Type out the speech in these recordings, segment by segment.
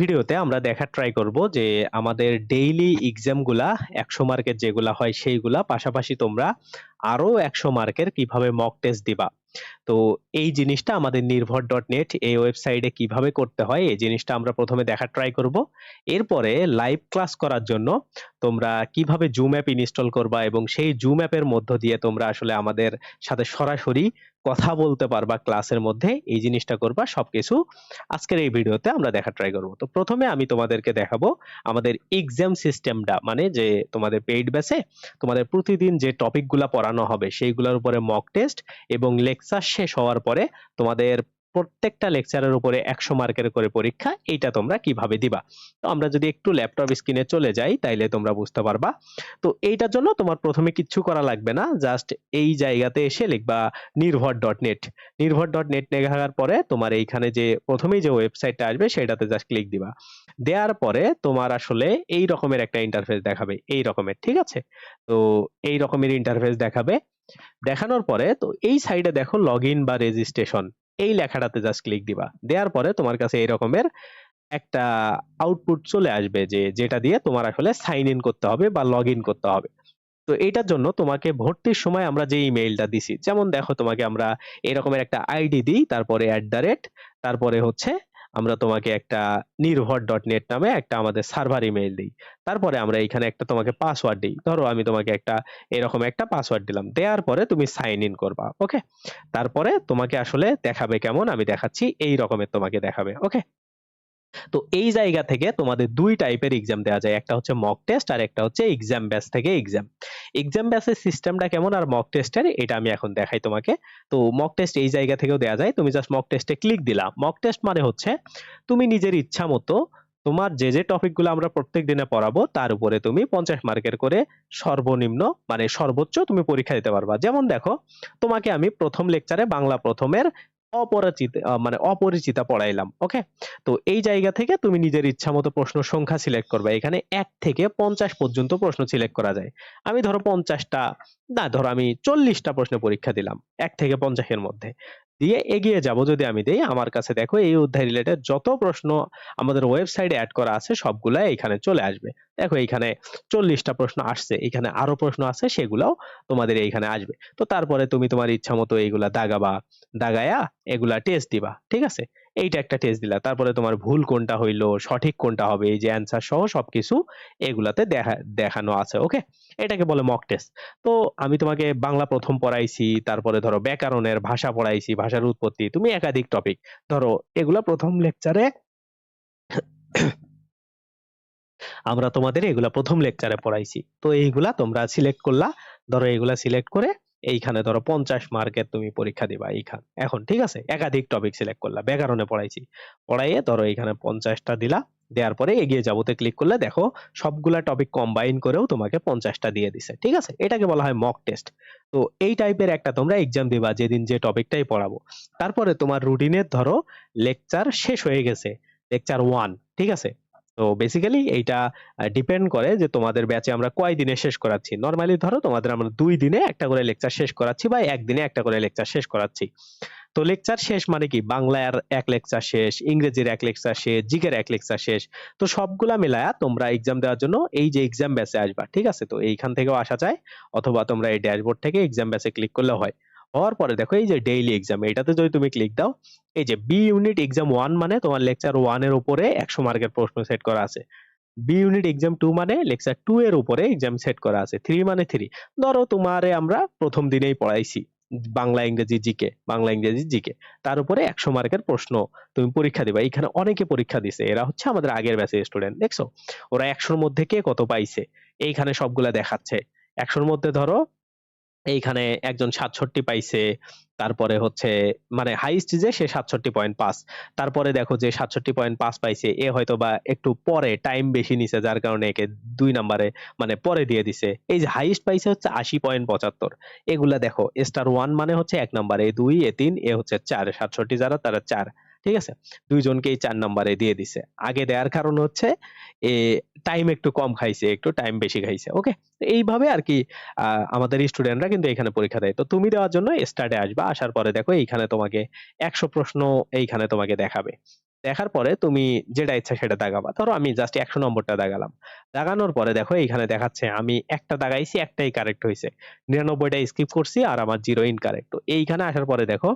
ভিডিওতে আমরা দেখার ট্রাই করব যে আমাদের ডেইলি এক্সামগুলা ১০০ মার্কের যেগুলা হয় সেইগুলা, পাশাপাশি তোমরা আরও ১০০ মার্কের কীভাবে মক টেস্ট দিবা। তো এই জিনিসটা আমাদের নির্ভর ডট নেট এই ওয়েবসাইটে কীভাবে করতে হয়, এই জিনিসটা আমরা প্রথমে দেখার ট্রাই করব। এরপরে লাইভ ক্লাস করার জন্য তোমরা কীভাবে জুম অ্যাপ ইনস্টল করবা এবং সেই জুম অ্যাপের মধ্য দিয়ে তোমরা আসলে আমাদের সাথে সরাসরি কথা বলতে পারবা ক্লাসের মধ্যে, এই জিনিসটা করবা, সবকিছু আজকের এই ভিডিওতে আমরা দেখা ট্রাই করব। তো প্রথমে আমি তোমাদেরকে দেখাবো আমাদের এক্সাম সিস্টেমটা মানে যে তোমাদের পেইড ব্যাচে তোমাদের প্রতিদিন যে টপিকগুলো পড়ানো হবে, সেইগুলোর উপরে মক টেস্ট এবং লেকচার শেষ হওয়ার পরে তোমাদের প্রত্যেকটা লেকচারের উপরে ১০০ মার্কের করে পরীক্ষা, এইটা তোমরা কীভাবে দিবা? তো আমরা যদি একটু ল্যাপটপ স্ক্রিনে চলে যাই, তাইলে তোমরা বুঝতে পারবা। তো এইটার জন্য তোমার প্রথমে কিচ্ছু করা লাগবে না জাস্ট এই জায়গাতে এসে লিখবা Nirbhor dot net Nirbhor dot net লেখার পরে তোমার এইখানে যে, প্রথমেই যে ওয়েবসাইটটা আসবে, সেটাতে জাস্ট ক্লিক দিবা। দেওয়ার পরে তোমার আসলে এই রকমের একটা ইন্টারফেস দেখাবে, এই রকমের, ঠিক আছে? তো এই রকমের ইন্টারফেস দেখাবে। দেখানোর পরে তো এই সাইডে দেখো লগ ইন বা রেজিস্ট্রেশন এই লেখাটাতে জাস্ট ক্লিক দিবা। দেওয়ার পরে তোমার কাছে এই রকমের একটা আউটপুট চলে আসবে যে, যেটা দিয়ে তোমার আসলে সাইন ইন করতে হবে বা লগ ইন করতে হবে। তো এইটার জন্য তোমাকে ভর্তির সময় আমরা যে ইমেইলটা দিছি, যেমন দেখো তোমাকে আমরা এরকমের একটা আইডি দিই, তারপরে অ্যাট দ্য রেট তারপরে হচ্ছে আমরা তোমাকে একটা নির্ভর ডট নেট নামে একটা আমাদের সার্ভার ইমেইল দিই। তারপরে আমরা এখানে একটা তোমাকে পাসওয়ার্ড দিই। ধরো আমি তোমাকে একটা এরকম একটা পাসওয়ার্ড দিলাম। দেওয়ার পরে তুমি সাইন ইন করবা ওকে তারপরে তোমাকে আসলে দেখাবে কেমন? আমি দেখাচ্ছি, এই রকমের তোমাকে দেখাবে ওকে তো এই জায়গা থেকে তোমাদের দুই টাইপের এক্সাম দেওয়া যায়। একটা হচ্ছে মক টেস্ট আর একটা হচ্ছে এক্সাম ব্যাচ থেকে এক্সাম এক্সাম ব্যাচের সিস্টেমটা কেমন আর মক টেস্টের এটা আমি এখন দেখাই তোমাকে। তো মক টেস্ট এই জায়গা থেকেও দেওয়া যায়। তুমি জাস্ট মক টেস্টে ক্লিক দিলা। মক টেস্ট মানে হচ্ছে তুমি নিজের ইচ্ছা মতো তোমার যে যে টপিকগুলো আমরা প্রত্যেক দিনে পড়াবো, তার উপরে তুমি পঞ্চাশ মার্কের করে সর্বনিম্ন মানে সর্বোচ্চ তুমি পরীক্ষা দিতে পারবা। যেমন দেখো, তোমাকে আমি প্রথম লেকচারে বাংলা প্রথমের অপরিচিত মানে অপরিচিতা পড়াইলাম ওকে তো এই জায়গা থেকে তুমি নিজের ইচ্ছা মতো প্রশ্ন সংখ্যা সিলেক্ট করবে। এখানে এক থেকে পঞ্চাশ পর্যন্ত প্রশ্ন সিলেক্ট করা যায়। আমি ধরো পঞ্চাশটা, না, ধরো আমি চল্লিশটা প্রশ্ন পরীক্ষা দিলাম, এক থেকে পঞ্চাশের মধ্যে। দিয়ে এগিয়ে যাব যদি আমি দেই। আমার কাছে দেখো, এই অধ্যায় রিলেটেড যত প্রশ্ন আমাদের ওয়েবসাইটে অ্যাড করা আছে, সবগুলা এখানে চলে আসবে। দেখো এইখানে চল্লিশটা প্রশ্ন আসছে, এখানে আরও প্রশ্ন আছে, সেগুলাও তোমাদের এইখানে আসবে। তো তারপরে তুমি তোমার ইচ্ছা মতো এইগুলা দাগাবা, দাগায়া, এগুলা টেস্ট দিবা, ঠিক আছে? এইটা একটা টেস্ট দিলা। তারপরে তোমার ভুল কোনটা হইল, সঠিক কোনটা হবে, এই যে অ্যান্সার সহ সবকিছু এগুলাতে দেখা, দেখানো আছে ওকে এটাকে বলে মক টেস্ট তো আমি তোমাকে বাংলা প্রথম পড়াইছি, তারপরে ধরো ব্যাকরণের ভাষা পড়াইছি, ভাষার উৎপত্তি, তুমি একাধিক টপিক ধরো এগুলা প্রথম লেকচারে আমরা তোমাদের এগুলা প্রথম লেকচারে পড়াইছি। তো এইগুলা তোমরা সিলেক্ট করলা, ধরো এগুলা সিলেক্ট করে এইখানে ধরো পঞ্চাশ মার্কের তুমি পরীক্ষা দিবা এইখান। এখন, ঠিক আছে? একাধিক টপিক সিলেক্ট করলা, ব্যাকরণে পড়াইছি। পড়াইয়ে ধরো এইখানে পঞ্চাশটা দিলা, দেওয়ার পরে এগিয়ে যাবোতে ক্লিক করলে দেখো সবগুলা টপিক কম্বাইন করেও তোমাকে পঞ্চাশটা দিয়ে দিছে, ঠিক আছে? এটাকে বলা হয় মক টেস্ট তো এই টাইপের একটা তোমরা এক্সাম দিবা যেদিন যে টপিকটাই পড়াবো। তারপরে তোমার রুটিনের ধরো লেকচার শেষ হয়ে গেছে লেকচার ওয়ান ঠিক আছে? তো বেসিক্যালি এইটা ডিপেন্ড করে যে তোমাদের ব্যাচে আমরা কয় দিনে শেষ করাচ্ছি। নর্মালি ধরো তোমাদের আমরা দুই দিনে একটা করে লেকচার শেষ করাচ্ছি বা একদিনে একটা করে লেকচার শেষ করাচ্ছি। তো লেকচার শেষ মানে কি? বাংলার এক লেকচার শেষ, ইংরেজির এক লেকচার শেষ, জিকের এক লেকচার শেষ। তো সবগুলা মিলায়া তোমরা এক্সাম দেওয়ার জন্য এই যে এক্সাম ব্যাচে আসবা, ঠিক আছে? তো এইখান থেকেও আসা যায়, অথবা তোমরা এই ড্যাশবোর্ড থেকে এক্সাম ব্যাচে ক্লিক করলে হয়। হওয়ার পরে দেখো, এই যে ডেইলি এক্সাম এটাতে যদি তুমি ক্লিক দাও, এই যে বি ইউনিট এক্সাম ওয়ান মানে তোমার লেকচার ওয়ানের উপরে একশো মার্কের প্রশ্ন সেট করা আছে। বি ইউনিট এক্সাম টু মানে লেকচার টু এর উপরে এক্সাম সেট করা আছে। থ্রি মানে থ্রি ধরো তোমারে আমরা প্রথম দিনেই পড়াইছি বাংলা, ইংরেজি জিকে বাংলা, ইংরেজি জিকে তার উপরে একশো মার্কের প্রশ্ন তুমি পরীক্ষা দিবা। এখানে অনেকে পরীক্ষা দিছে। এরা হচ্ছে আমাদের আগের ব্যাচের স্টুডেন্ট দেখছ? ওরা একশোর মধ্যে কে কত পাইছে? এইখানে সবগুলা দেখাচ্ছে। একশোর মধ্যে ধরো এইখানে একজন সাতষট্টি পাইছে, তারপরে হচ্ছে মানে হাইস্ট যে সে সাতষট্টি পয়েন্ট পাস তারপরে দেখো যে সাতষট্টি পয়েন্ট পাস পাইছে, এ হয়তো বা একটু পরে টাইম বেশি নিছে, যার কারণে একে দুই নাম্বারে মানে পরে দিয়ে দিছে। এই যে হাইস্ট পাইছে হচ্ছে আশি পয়েন্ট পঁচাত্তর। এগুলা দেখো স্টার ওয়ান মানে হচ্ছে এক নাম্বার এ দুই, এ তিন, এ হচ্ছে চার। সাতষট্টি যারা, তারা চার। ঠিক আছে? দুইজনকেই চার নম্বরে দিয়ে দিছে। আগে দেওয়ার কারণ হচ্ছে, এ টাইম একটু কম খাইছে, একটু টাইম বেশি খাইছে ওকে এইভাবে আর কি আমাদের স্টুডেন্টরা কিন্তু এখানে পরীক্ষা দেয়। তো তুমি দেওয়ার জন্য স্টার্টে আসবা, আসার পরে দেখো এইখানে তোমাকে একশো প্রশ্ন এইখানে তোমাকে দেখাবে। দেখার পরে তুমি যেটা ইচ্ছা সেটা দাগাবা। ধরো আমি জাস্ট একশো নম্বরটা দাগালাম। দাগানোর পরে দেখো এইখানে দেখাচ্ছে আমি একটা দাগাইছি, একটাই কারেক্ট হয়েছে নিরানব্বইটা স্কিপ করছি আর আমার জিরো ইনকারেক্ট তো এইখানে আসার পরে দেখো,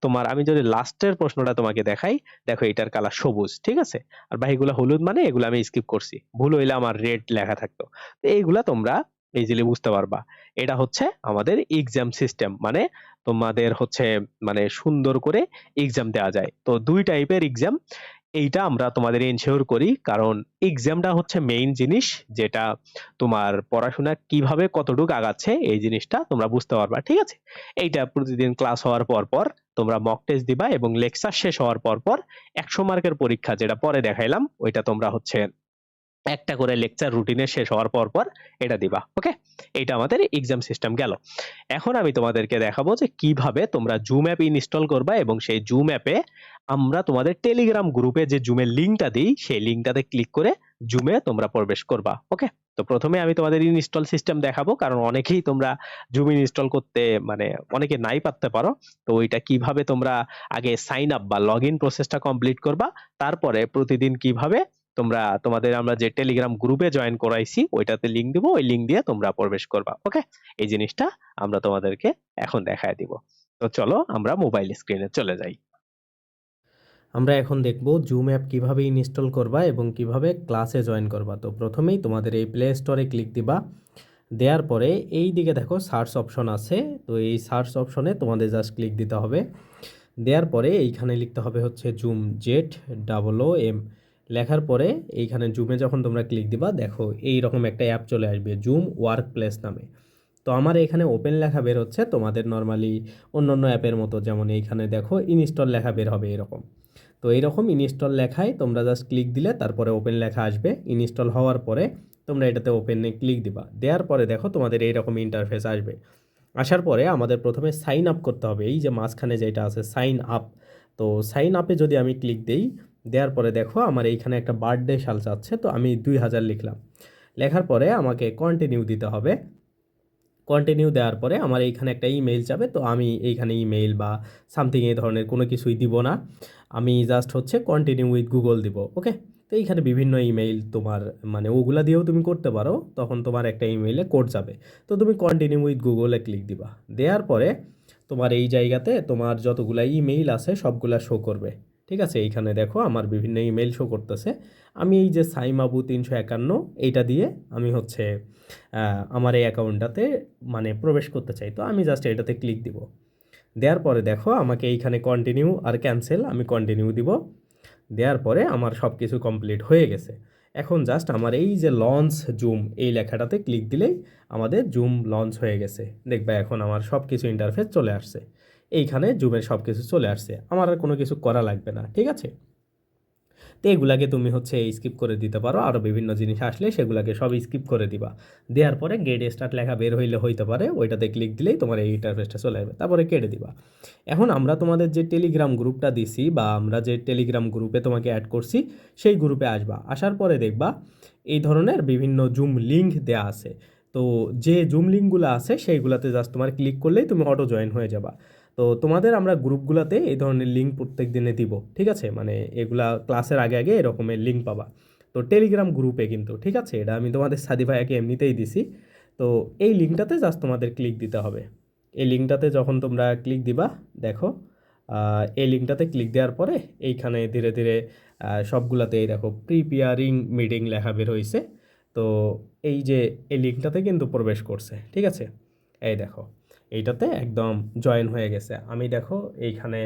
তোমার আমি যদি লাস্টের প্রশ্নটা তোমাকে দেখাই, দেখো এটার কালার সবুজ, ঠিক আছে? আর বাকিগুলো হলুদ মানে এগুলো আমি স্কিপ করছি। ভুল হইলে আমার রেড লেখা থাকতো। তো এইগুলা তোমরা ইজিলি বুঝতে পারবা। এটা হচ্ছে আমাদের এক্সাম সিস্টেম মানে তোমাদের হচ্ছে মানে সুন্দর করে এক্সাম দেওয়া যায়। তো দুই টাইপের এক্সাম এইটা আমরা তোমাদের এনশিওর করি, কারণ এক্সামটা হচ্ছে মেইন জিনিস, যেটা তোমার পড়াশোনা কীভাবে কতটুকু আগাচ্ছে, এই জিনিসটা তোমরা বুঝতে পারবা, ঠিক আছে? এইটা প্রতিদিন ক্লাস হওয়ার পর পর তোমরা মক টেস্ট দিবা এবং লেকচার শেষ হওয়ার পর পর একশো মার্কের পরীক্ষা যেটা পরে দেখাইলাম, ওইটা তোমরা হচ্ছে একটা করে লেকচার রুটিনে শেষ হওয়ার পর পর এটা দিবা ওকে এটা আমাদের এক্সাম সিস্টেম গেল। এখন আমি তোমাদেরকে দেখাবো যে কীভাবে তোমরা জুম অ্যাপ ইনস্টল করবা এবং সেই জুম অ্যাপে আমরা তোমাদের টেলিগ্রাম গ্রুপে যে জুমের লিঙ্কটা দিই, সেই লিঙ্কটাতে ক্লিক করে জুমে তোমরা প্রবেশ করবা ওকে তো প্রথমে আমি তোমাদের ইনস্টল সিস্টেম দেখাবো, কারণ অনেকেই তোমরা জুম ইনস্টল করতে মানে অনেকে নাই পারতে পারো। তো ওইটা কীভাবে তোমরা আগে সাইন আপ বা লগ ইন প্রসেসটা কমপ্লিট করবা, তারপরে প্রতিদিন কীভাবে তোমরা, তোমাদের আমরা যে টেলিগ্রাম গ্রুপে জয়েন করাইছি, ওইটাতে লিংক দিব, ওই লিংক দিয়ে তোমরা প্রবেশ করবা ওকে এই জিনিসটা আমরা তোমাদেরকে এখন দেখায় দিব। তো চলো আমরা মোবাইল স্ক্রিনে চলে যাই। আমরা এখন দেখব জুম অ্যাপ কীভাবে ইনস্টল করবা এবং কীভাবে ক্লাসে জয়েন করবা। তো প্রথমেই তোমাদের এই প্লে স্টোরে ক্লিক দিবা। দেওয়ার পরে এই দিকে দেখো সার্চ অপশন আছে, তো এই সার্চ অপশনে তোমাদের জাস্ট ক্লিক দিতে হবে। দেওয়ার পরে এইখানে লিখতে হবে হচ্ছে zoom Z double O M লেখার পরে এইখানে জুমে যখন তোমরা ক্লিক দিবা, দেখো এই রকম একটা অ্যাপ চলে আসবে জুম ওয়ার্ক প্লেস নামে। তো আমার এখানে ওপেন লেখা বের হচ্ছে, তোমাদের নর্মালি অন্য অন্য অ্যাপের মতো, যেমন এইখানে দেখো ইনস্টল লেখা বের হবে এরকম। তো এইরকম ইনস্টল লেখায় তোমরা জাস্ট ক্লিক দিলে তারপরে ওপেন লেখা আসবে। ইনস্টল হওয়ার পরে তোমরা এটাতে ওপেনে ক্লিক দিবা। দেওয়ার পরে দেখো তোমাদের এইরকম ইন্টারফেস আসবে। আসার পরে আমাদের প্রথমে সাইন আপ করতে হবে। এই যে মাঝখানে যেটা আছে সাইন আপ তো সাইন আপে যদি আমি ক্লিক দিই দেওয়ার পরে দেখো আমার এইখানে একটা বার্থডে সাল চাচ্ছে, তো আমি দুই হাজার লিখলাম। লেখার পরে আমাকে কন্টিনিউ দিতে হবে। কন্টিনিউ দেওয়ার পরে আমার এইখানে একটা ইমেইল যাবে, তো আমি এইখানে ইমেইল বা সামথিং এই ধরনের কোনো কিছুই দিব না। আমি জাস্ট হচ্ছে কন্টিনিউ উইথ গুগল দিব ওকে তো এইখানে বিভিন্ন ইমেইল তোমার মানে ওগুলা দিয়েও তুমি করতে পারো, তখন তোমার একটা ইমেইলে কোড যাবে। তো তুমি কন্টিনিউ উইথ গুগলে ক্লিক দিবা। দেওয়ার পরে তোমার এই জায়গাতে তোমার যতগুলা ইমেইল আছে সবগুলা শো করবে। ঠিক আছে? এইখানে দেখো আমার বিভিন্ন ইমেল শো করতেছে। আমি এই যে সাইমাবু তিনশো একান্ন, এইটা দিয়ে আমি হচ্ছে আমার এই অ্যাকাউন্টটাতে মানে প্রবেশ করতে চাই। তো আমি জাস্ট এটাতে ক্লিক দিব। দেওয়ার পরে দেখো আমাকে এইখানে কন্টিনিউ আর ক্যান্সেল আমি কন্টিনিউ দিব। দেওয়ার পরে আমার সব কিছু কমপ্লিট হয়ে গেছে। এখন জাস্ট আমার এই যে লঞ্চ জুম এই লেখাটাতে ক্লিক দিলেই আমাদের জুম লঞ্চ হয়ে গেছে। দেখবে এখন আমার সব কিছু ইন্টারফেস চলে আসছে। এইখানে জুমের সব কিছু চলে আসছে। আমার আর কোনো কিছু করা লাগবে না, ঠিক আছে? তো এগুলাকে তুমি হচ্ছে স্কিপ করে দিতে পারো। আরও বিভিন্ন জিনিস আসলে সেগুলোকে সব স্কিপ করে দিবা। দেওয়ার পরে গেট স্টার্ট লেখা বের হইলে হইতে পারে। ওইটাতে ক্লিক দিলেই তোমার এই ইন্টারফেসটা চলে আসবে। তারপরে কেটে দিবা। এখন আমরা তোমাদের যে টেলিগ্রাম গ্রুপটা দিছি বা আমরা যে টেলিগ্রাম গ্রুপে তোমাকে অ্যাড করছি, সেই গ্রুপে আসবা। আসার পরে দেখবা এই ধরনের বিভিন্ন জুম লিঙ্ক দেয়া আছে। তো যে জুম লিঙ্কগুলো আছে, সেইগুলোতে জাস্ট তোমার ক্লিক করলেই তুমি অটো জয়েন হয়ে যাবা। তো তোমাদের আমরা গ্রুপগুলোতে এই ধরনের লিঙ্ক প্রত্যেক দিনে দিব, ঠিক আছে? মানে এগুলা ক্লাসের আগে আগে এরকমের লিঙ্ক পাবা। তো টেলিগ্রাম গ্রুপে কিন্তু, ঠিক আছে? এটা আমি তোমাদের সাদি ভাইয়াকে এমনিতেই দিছি। তো এই লিঙ্কটাতে জাস্ট তোমাদের ক্লিক দিতে হবে। এই লিঙ্কটাতে যখন তোমরা ক্লিক দিবা, দেখো এই লিঙ্কটাতে ক্লিক দেওয়ার পরে এইখানে ধীরে ধীরে সবগুলাতে এই দেখো প্রিপেয়ারিং মিটিং লেখা বের হয়েছে তো এই যে এই লিঙ্কটাতে কিন্তু প্রবেশ করছে, ঠিক আছে? এই দেখো। এইটাতে একদম জয়েন হয়ে গেছে। আমি দেখো এইখানে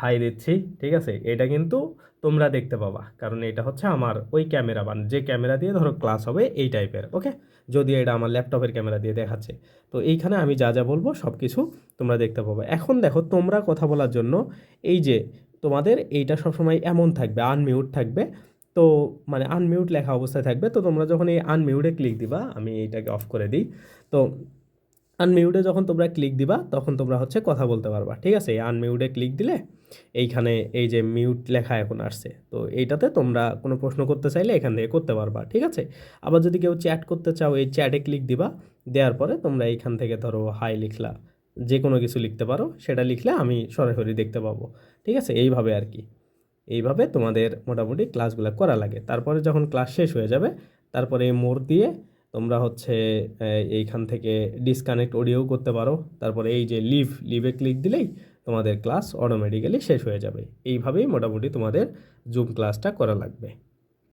হাই দিচ্ছি, ঠিক আছে? এটা কিন্তু তোমরা দেখতে পাবা, কারণ এটা হচ্ছে আমার ওই ক্যামেরা বান, যে ক্যামেরা দিয়ে ধরো ক্লাস হবে এই টাইপের ওকে যদি এটা আমার ল্যাপটপের ক্যামেরা দিয়ে দেখাচ্ছে। তো এইখানে আমি যা যা বলব সব কিছু তোমরা দেখতে পাবো। এখন দেখো তোমরা কথা বলার জন্য এই যে তোমাদের এইটা সবসময় এমন থাকবে আনমিউট থাকবে, তো মানে আনমিউট লেখা অবস্থায় থাকবে, তো তোমরা যখন এই আনমিউটে ক্লিক দিবা, আমি এইটাকে অফ করে দিই। তো আনমিউটে যখন তোমরা ক্লিক দিবা, তখন তোমরা হচ্ছে কথা বলতে পারবা, ঠিক আছে? এই ক্লিক দিলে এইখানে এই যে মিউট লেখা এখন আসছে, তো এইটাতে তোমরা কোনো প্রশ্ন করতে চাইলে এখান থেকে করতে পারবা, ঠিক আছে? আবার যদি কেউ চ্যাট করতে চাও, এই চ্যাটে ক্লিক দিবা, দেওয়ার পরে তোমরা এইখান থেকে ধরো হাই লিখলা যে কোনো কিছু লিখতে পারো, সেটা লিখলে আমি সরাসরি দেখতে পাবো, ঠিক আছে? এইভাবে আর কি। এইভাবে তোমাদের মোটামুটি ক্লাসগুলো করা লাগে। তারপরে যখন ক্লাস শেষ হয়ে যাবে, তারপরে এই মোড় দিয়ে তোমরা হচ্ছে এইখান থেকে ডিসকানেক্ট অডিও করতে পারো। তারপরে এই যে লিভ লিভে ক্লিক দিলেই তোমাদের ক্লাস অটোমেটিক্যালি শেষ হয়ে যাবে। এইভাবেই মোটামুটি তোমাদের জুম ক্লাসটা করা লাগবে।